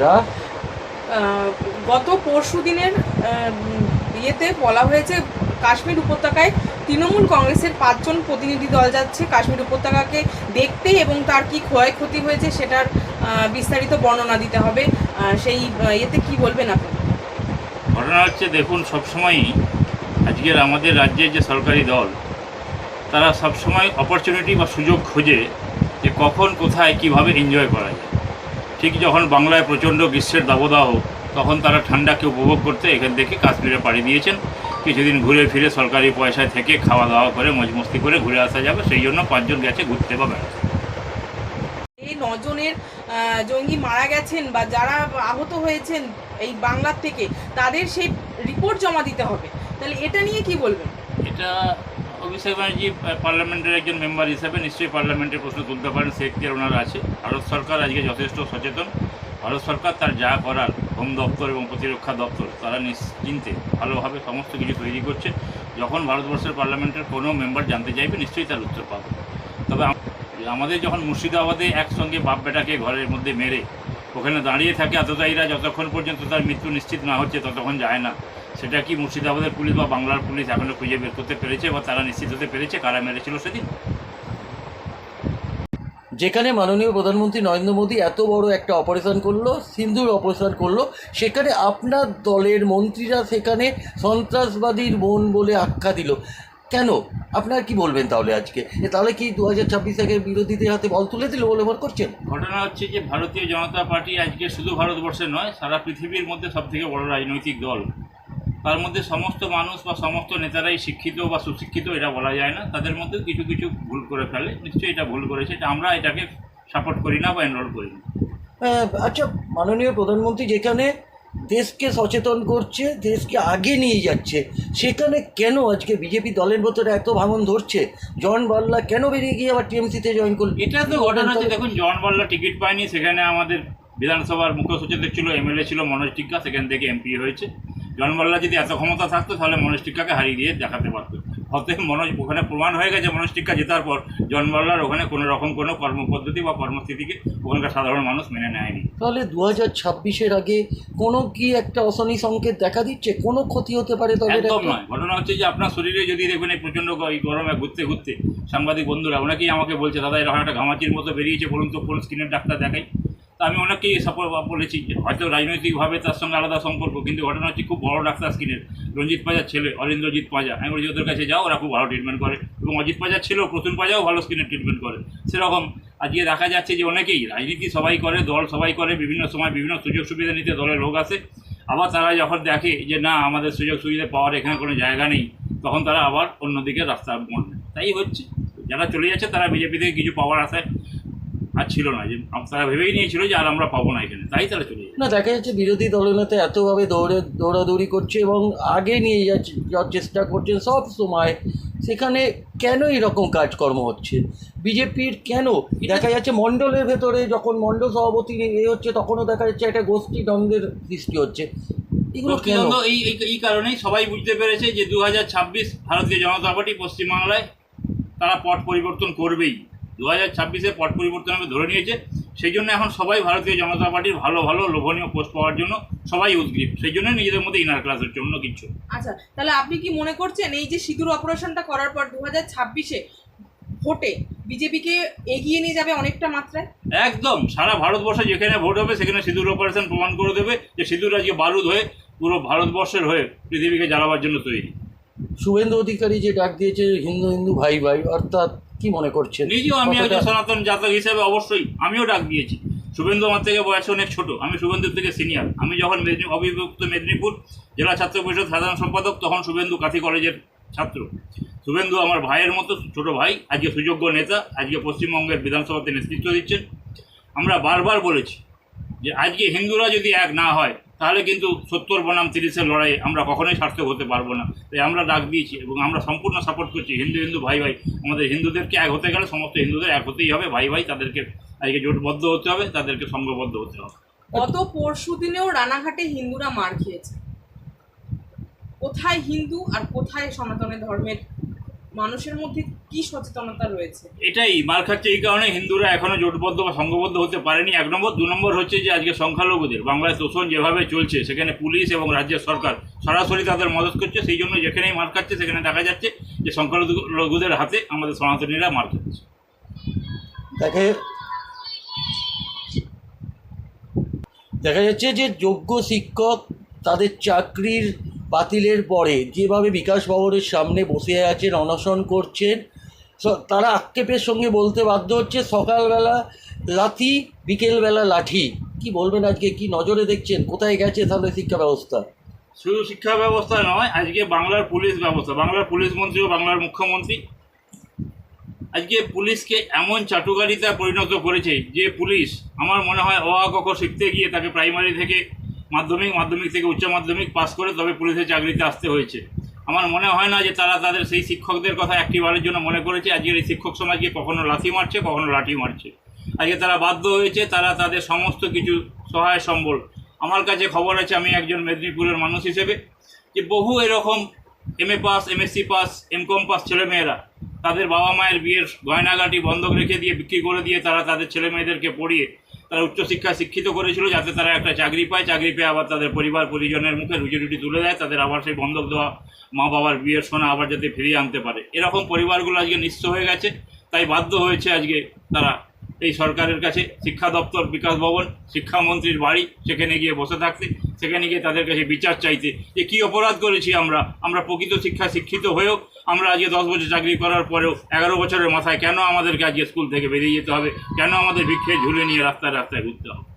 যা। গত পরশু দিনের ইয়েতে বলা হয়েছে কাশ্মীর উপত্যকায় তৃণমূল কংগ্রেসের পাঁচজন প্রতিনিধি দল যাচ্ছে কাশ্মীর উপত্যকাকে দেখতে এবং তার কি ক্ষয়ক্ষতি হয়েছে সেটার বিস্তারিত বর্ণনা দিতে হবে। সেই ইয়েতে কি বলবেন আপনি? ঘটনা হচ্ছে দেখুন সবসময়ই আজকের আমাদের রাজ্যের যে সরকারি দল তারা সবসময় অপরচুনিটি বা সুযোগ খোঁজে যে কখন কোথায় কীভাবে এনজয় করা যায়। ঠিক যখন বাংলায় প্রচণ্ড গ্রীষ্মের দাবদাহ তখন তারা ঠান্ডাকে উপভোগ করতে এখান থেকে কাশ্মীরে পাড়ি দিয়েছেন। কিছুদিন ঘুরে ফিরে সরকারি পয়সায় থেকে খাওয়া দাওয়া করে মজমস্তি করে ঘুরে আসা যাবে। সেই জন্য পাঁচজন গেছে ঘুরতে বা বেড়াতে। এই নজনের জঙ্গি মারা গেছেন বা যারা আহত হয়েছেন এই বাংলার থেকে তাদের সেই রিপোর্ট জমা দিতে হবে। তাহলে এটা নিয়ে কি বলবেন? এটা অভিষেক ব্যানার্জি পার্লামেন্টের একজন মেম্বার হিসেবে নিশ্চয়ই পার্লামেন্টের প্রশ্ন তুলতে পারেন, সে এখতিয়ার ওনার আছে। ভারত সরকার আজকে যথেষ্ট সচেতন। ভারত সরকার তার যা করার, হোম দপ্তর এবং প্রতিরক্ষা দপ্তর, তারা নিশ্চিন্তে ভালোভাবে সমস্ত কিছু তৈরি করছে। যখন ভারতবর্ষের পার্লামেন্টের কোনো মেম্বার জানতে চাইবে, নিশ্চয়ই তার উত্তর পাবে। তবে আমাদের যখন মুর্শিদাবাদে একসঙ্গে বাপ বেটাকে ঘরের মধ্যে মেরে ওখানে দাঁড়িয়ে থাকে আততায়ীরা যতক্ষণ পর্যন্ত তার মৃত্যু নিশ্চিত না হচ্ছে, ততক্ষণ যায় না। সেটা কি মুর্শিদাবাদের পুলিশ বা বাংলার পুলিশ এখনও খুঁজে বের করতে পেরেছে বা তারা নিশ্চিত হতে পেরেছে কারা মেরেছিল সেদিন? যেখানে মাননীয় প্রধানমন্ত্রী নরেন্দ্র মোদী এত বড় একটা অপারেশন করল সিন্ধুর অপারেশন করল সেখানে আপনার দলের মন্ত্রীরা সেখানে সন্ত্রাসবাদীর বোন বলে আখ্যা দিল। কেন? আপনার কি বলবেন তাহলে আজকে? তাহলে কি দু হাজার ছাব্বিশ থেকে বিরোধীদের হাতে বল তুলে দিল বলে মনে করছেন? ঘটনা হচ্ছে যে ভারতীয় জনতা পার্টি আজকে শুধু ভারতবর্ষে নয় সারা পৃথিবীর মধ্যে সবথেকে বড় রাজনৈতিক দল। তার মধ্যে সমস্ত মানুষ বা সমস্ত নেতারাই শিক্ষিত বা সুশিক্ষিত এটা বলা যায় না। তাদের মধ্যেও কিছু কিছু ভুল করে ফেলে। নিশ্চয়ই এটা ভুল করেছে। এটা আমরা এটাকে সাপোর্ট করি না বা এনরোল করি না। আচ্ছা মাননীয় প্রধানমন্ত্রী যেখানে দেশকে সচেতন করছে দেশকে আগে নিয়ে যাচ্ছে সেখানে কেন আজকে বিজেপি দলের ভেতরে এত ভাঙন ধরছে? জন বাল্লা কেন বেরিয়ে গিয়ে আবার টিএমসিতে জয়েন করল? এটা তো ঘটনা হচ্ছে দেখুন জন বাল্লা টিকিট পায়নি সেখানে আমাদের বিধানসভার মুখ্য সচেতক ছিল এমএলএ ছিল মনোজ টিক্কা সেখান থেকে এমপি হয়েছে। জন বাল্লা যদি এত ক্ষমতা থাকতো তাহলে মনোজ টিক্কাকে হারিয়ে দিয়ে দেখাতে পারতো। অতএব মনোজ ওখানে প্রমাণ হয়ে গেছে মনোজ টিক্কা জেতার পর জন ওখানে কোনো রকম কোনো কর্মপদ্ধতি বা কর্মস্থিতিকে ওখানকার সাধারণ মানুষ মেনে নেয়নি। তাহলে দু হাজার ছাব্বিশের আগে কোনো কি একটা অশনি সংকেত দেখা দিচ্ছে? কোনো ক্ষতি হতে পারে তবে একদম নয়। ঘটনা হচ্ছে যে আপনার শরীরে যদি দেখবেন এই প্রচণ্ড এই গরমে ঘুরতে ঘুরতে সাংবাদিক বন্ধুরা অনেকেই আমাকে বলছে দাদা এরকম একটা ঘামাচির মতো বেরিয়েছে বলুন তো কোন স্কিনের ডাক্তার দেখাই? আমি অনেককেই সাপোর্ট বলেছি হয়তো রাজনৈতিকভাবে তার সঙ্গে আলাদা সম্পর্ক, কিন্তু ঘটনা হচ্ছে খুব বড় ডাক্তার স্কিনের রঞ্জিত পাজার ছেলে, অরিন্দ্রজিৎ পাজা। আমি বলছি, ওদের কাছে যাও, ওরা খুব ভালো ট্রিটমেন্ট করে। এবং অজিত পাজার ছেলেও প্রতুল পাজাও ভালো স্কিনের ট্রিটমেন্ট করে। সেরকম আজকে দেখা যাচ্ছে যে অনেকেই রাজনীতি সবাই করে, দল সবাই করে, বিভিন্ন সময় বিভিন্ন সুযোগ সুবিধা নিতে দলের লোক আসে। আবার তারা যখন দেখে যে না, আমাদের সুযোগ সুবিধা পাওয়ার এখানে কোনো জায়গা নেই, তখন তারা আবার অন্যদিকে রাস্তা মোড় তাই হচ্ছে, যারা চলে যাচ্ছে তারা বিজেপি থেকে কিছু পাওয়ার আশায় আর ছিল না যে তারা ভেবেই নিয়েছিল যে আর আমরা পাবো না এখানে তাই তারা চলে না দেখা যাচ্ছে বিরোধী দলনেতা এতভাবে দৌড়ে দৌড়াদৌড়ি করছে এবং আগে নিয়ে যাচ্ছে যাওয়ার চেষ্টা করছেন সব সময়। সেখানে কেন এরকম কাজকর্ম হচ্ছে? বিজেপির কেন? দেখা যাচ্ছে মণ্ডলের ভেতরে যখন মণ্ডল সভাপতি এ হচ্ছে তখনও দেখা যাচ্ছে একটা গোষ্ঠী দ্বন্দ্বের সৃষ্টি হচ্ছে। এগুলো কেন? এই এই এই কারণেই সবাই বুঝতে পেরেছে যে দু ভারতীয় জনতা পার্টি পশ্চিমবাংলায় তারা পট পরিবর্তন করবেই। দু হাজার ছাব্বিশে পট পরিবর্তন হবে ধরে নিয়েছে। সেই জন্য এখন সবাই ভারতীয় জনতা পার্টির ভালো ভালো লোভনীয় পোস্ট পাওয়ার জন্য সবাই উদ্গ্রীব। সেই জন্য নিজেদের মধ্যে ইনার ক্লাস হচ্ছে অন্য কিছু। আচ্ছা তাহলে আপনি কি মনে করছেন এই যে সিঁদুর অপারেশনটা করার পর দু হাজার ছাব্বিশে ভোটে বিজেপিকে এগিয়ে নিয়ে যাবে অনেকটা মাত্রায়? একদম সারা ভারতবর্ষে যেখানে ভোট হবে সেখানে সিঁদুর অপারেশন প্রমাণ করে দেবে যে সিঁদুর আজকে বারুদ হয়ে পুরো ভারতবর্ষের হয়ে পৃথিবীকে জ্বালাবার জন্য তৈরি। শুভেন্দু অধিকারী যে ডাক দিয়েছে হিন্দু হিন্দু ভাই ভাই অর্থাৎ কি মনে করছেন? নিজেও আমি একজন সনাতন জাতক হিসেবে অবশ্যই আমিও ডাক দিয়েছি। শুভেন্দু আমার থেকে বয়সে অনেক ছোট আমি শুভেন্দুর থেকে সিনিয়র আমি যখন মেদিনী অবিভক্ত মেদিনীপুর জেলা ছাত্র পরিষদ সাধারণ সম্পাদক তখন শুভেন্দু কাথি কলেজের ছাত্র। শুভেন্দু আমার ভাইয়ের মতো ছোট ভাই আজকে সুযোগ্য নেতা আজকে পশ্চিমবঙ্গের বিধানসভাতে নেতৃত্ব দিচ্ছেন। আমরা বারবার বলেছি যে আজকে হিন্দুরা যদি এক না হয় তাহলে কিন্তু সত্তর বনাম তিরিশের লড়াই আমরা কখনোই সার্থক হতে পারব না। তাই আমরা ডাক দিয়েছি এবং আমরা সম্পূর্ণ সাপোর্ট করছি। হিন্দু হিন্দু ভাই ভাই, আমাদের হিন্দুদেরকে এক হতে গেলে সমস্ত হিন্দুদের এক হতেই হবে। ভাই ভাই, তাদেরকে আজকে জোটবদ্ধ হতে হবে, তাদেরকে সঙ্গবদ্ধ হতে হবে। গত পরশু দিনেও রানাঘাটে হিন্দুরা মার খেয়েছে। কোথায় হিন্দু আর কোথায় সনাতনের ধর্মের মানুষের মধ্যে কি সচেতনতা রয়েছে? এটাই মার খাচ্ছে এই কারণে হিন্দুরা এখনও জোটবদ্ধ বা সংঘবদ্ধ হতে পারেনি। এক নম্বর দু নম্বর হচ্ছে যে আজকে সংখ্যালঘুদের বাংলায় তোষণ যেভাবে চলছে সেখানে পুলিশ এবং রাজ্যের সরকার সরাসরি তাদের মদত করছে সেই জন্য যেখানেই মার খাচ্ছে সেখানে দেখা যাচ্ছে যে সংখ্যালঘুদের হাতে আমাদের সনাতনীরা মার খাচ্ছে। দেখে দেখা যাচ্ছে যে যোগ্য শিক্ষক তাদের চাকরির বাতিলের পরে যেভাবে বিকাশ ভবনের সামনে বসে আছেন, অনশন করছেন তারা আক্ষেপের সঙ্গে বলতে বাধ্য হচ্ছে, সকালবেলা লাথি বিকেলবেলা লাঠি। কি বলবেন আজকে? কি নজরে দেখছেন? কোথায় গেছে তাহলে শিক্ষা ব্যবস্থা? শুধু শিক্ষা ব্যবস্থা নয়, আজকে বাংলার পুলিশ ব্যবস্থা, বাংলার পুলিশ মন্ত্রী ও বাংলার মুখ্যমন্ত্রী। আজকে পুলিশকে এমন চাটুকারিতা পরিণত করেছে যে পুলিশ, আমার মনে হয় অ শিখতে গিয়ে তাকে প্রাইমারি থেকে মাধ্যমিক মাধ্যমিক থেকে উচ্চ মাধ্যমিক পাস করে তবে পুলিশের চাকরিতে আসতে হয়েছে। আমার মনে হয় না যে তারা তাদের সেই শিক্ষকদের কথা একটিবারের জন্য মনে করেছে। আজকের এই শিক্ষক সমাজকে কখনো লাথি মারছে, কখনো লাঠি মারছে। আজকে তারা বাধ্য হয়েছে, তারা তাদের সমস্ত কিছু সহায় সম্বল। আমার কাছে খবর আছে, আমি একজন মেদিনীপুরের মানুষ হিসেবে, যে বহু এরকম M A pass MSc pass MCom pass ছেলেমেয়েরা তাদের বাবা মায়ের বিয়ের গয়নাগাটি বন্ধক রেখে দিয়ে বিক্রি করে দিয়ে তারা তাদের ছেলে মেয়েদেরকে পড়িয়ে তারা উচ্চশিক্ষায় শিক্ষিত করেছিল যাতে তারা একটা চাকরি পায়। চাকরি পেয়ে আবার তাদের পরিবার পরিজনের মুখে রুজি রুটি তুলে দেয়। তাদের আবার সেই বন্ধক দেওয়া মা বাবার বিয়ের সোনা আবার যাতে ফিরিয়ে আনতে পারে। এরকম পরিবারগুলো আজকে নিঃস্ব হয়ে গেছে। তাই বাধ্য হয়েছে আজকে তারা এই সরকারের কাছে শিক্ষা দপ্তর বিকাশ ভবন শিক্ষামন্ত্রীর বাড়ি সেখানে গিয়ে বসে থাকতে সেখানে গিয়ে তাদের কাছে বিচার চাইতে। যে কী অপরাধ করেছি আমরা? আমরা প্রকৃত শিক্ষা শিক্ষিত হয়েও আমরা আজকে দশ বছর চাকরি করার পরেও এগারো বছরের মাথায় কেন আমাদেরকে আজকে স্কুল থেকে বেরিয়ে যেতে হবে? কেন আমাদের ভিক্ষে ঝুলে নিয়ে রাস্তায় রাস্তায় ঘুরতে হবে?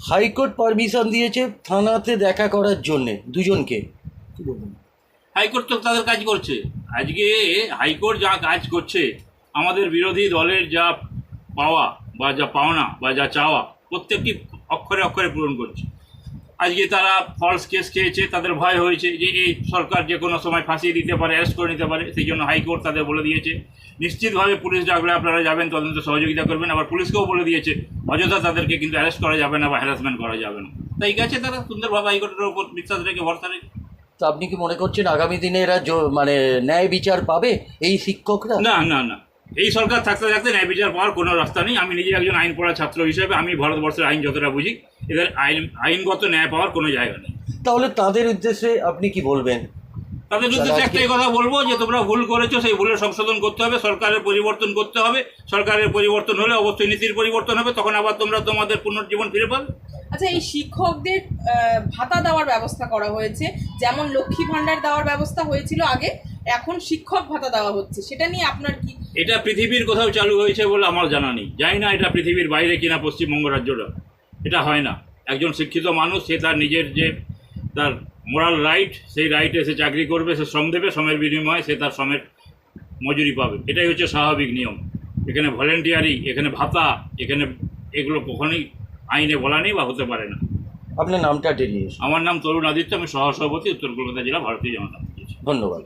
হাইকোর্ট পারমিশন দিয়েছে থানাতে দেখা করার জন্যে দুজনকে। হাইকোর্ট তো তাদের কাজ করছে। আজকে হাইকোর্ট যা কাজ করছে আমাদের বিরোধী দলের যা পাওয়া বা যা পাওনা বা যা চাওয়া প্রত্যেকটি অক্ষরে অক্ষরে পূরণ করছে। আজকে তারা ফলস কেস খেয়েছে তাদের ভয় হয়েছে যে এই সরকার যে কোনো সময় ফাঁসিয়ে দিতে পারে অ্যারেস্ট করে নিতে পারে সেই জন্য হাইকোর্ট তাদের বলে দিয়েছে। নিশ্চিতভাবে পুলিশ ডাকলে আপনারা যাবেন তদন্ত সহযোগিতা করবেন আবার পুলিশকেও বলে দিয়েছে অযথা তাদেরকে কিন্তু অ্যারেস্ট করা যাবে না বা হ্যারাসমেন্ট করা যাবে না। তাই গেছে তারা সুন্দরভাবে হাইকোর্টের উপর বিশ্বাস রেখে ভরসা রেখে। তো আপনি কি মনে করছেন আগামী দিনে এরা মানে ন্যায় বিচার পাবে এই শিক্ষকরা? না না না। এই সরকার থাকতে থাকতে ন্যায় বিচার পাওয়ার কোনো রাস্তা নেই। আমি নিজে একজন আইন পড়া ছাত্র হিসেবে আমি ভারতবর্ষের আইন যতটা বুঝি এদের আইন আইনগত ন্যায় পাওয়ার কোনো জায়গা নেই। তাহলে তাদের উদ্দেশ্যে আপনি কি বলবেন? তাদের উদ্দেশ্যে একটাই কথা বলব যে তোমরা ভুল করেছ সেই ভুলের সংশোধন করতে হবে সরকারের পরিবর্তন করতে হবে। সরকারের পরিবর্তন হলে অবশ্যই নীতির পরিবর্তন হবে তখন আবার তোমরা তোমাদের পুনর্জীবন ফিরে পাবে। আচ্ছা এই শিক্ষকদের ভাতা দেওয়ার ব্যবস্থা করা হয়েছে যেমন লক্ষ্মী ভাণ্ডার দেওয়ার ব্যবস্থা হয়েছিল আগে এখন শিক্ষক ভাতা দেওয়া হচ্ছে সেটা নিয়ে আপনার কি এটা পৃথিবীর কোথাও চালু হয়েছে বলে আমার জানা নেই। জানি না এটা পৃথিবীর বাইরে কিনা পশ্চিমবঙ্গ রাজ্যটা। এটা হয় না। একজন শিক্ষিত মানুষ সে তার নিজের যে তার মোরাল রাইট সেই রাইটে সে চাকরি করবে সে শ্রম দেবে শ্রমের বিনিময়ে সে তার শ্রমের মজুরি পাবে। এটাই হচ্ছে স্বাভাবিক নিয়ম। এখানে ভলেন্টিয়ারি এখানে ভাতা এখানে এগুলো কখনোই আইনে বলা নেই বা হতে পারে না। আপনার নামটা আমার নাম তরুণ আদিত্য আমি সহসভাপতি উত্তর কলকাতা জেলা ভারতীয় জনতা ধন্যবাদ।